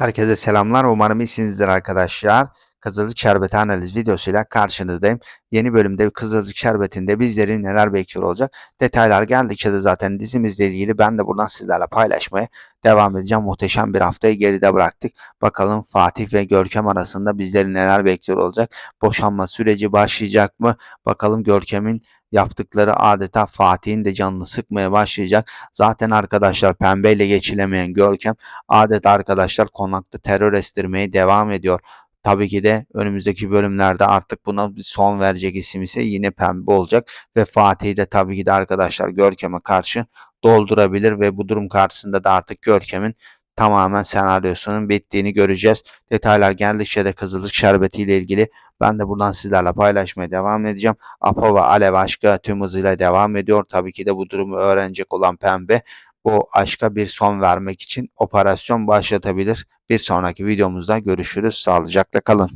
Herkese selamlar. Umarım iyisinizdir arkadaşlar. Kızılcık Şerbeti analiz videosuyla karşınızdayım. Yeni bölümde Kızılcık Şerbeti'nde bizleri neler bekliyor olacak? Detaylar geldikçe de zaten dizimizle ilgili ben de buradan sizlerle paylaşmaya devam edeceğim. Muhteşem bir haftayı geride bıraktık. Bakalım Fatih ve Görkem arasında bizleri neler bekliyor olacak? Boşanma süreci başlayacak mı? Bakalım Görkem'in yaptıkları adeta Fatih'in de canını sıkmaya başlayacak. Zaten arkadaşlar pembeyle geçilemeyen Görkem adeta arkadaşlar konakta terör estirmeye devam ediyor. Tabii ki de önümüzdeki bölümlerde artık buna bir son verecek isim ise yine pembe olacak ve Fatih'i de tabii ki de arkadaşlar Görkem'e karşı doldurabilir ve bu durum karşısında da artık Görkem'in tamamen senaryosunun bittiğini göreceğiz. Detaylar geldikçe de Kızılcık Şerbeti ile ilgili ben de buradan sizlerle paylaşmaya devam edeceğim. Apo ve Alev aşkı tüm hızıyla devam ediyor. Tabii ki de bu durumu öğrenecek olan Pembe bu aşka bir son vermek için operasyon başlatabilir. Bir sonraki videomuzda görüşürüz. Sağlıcakla kalın.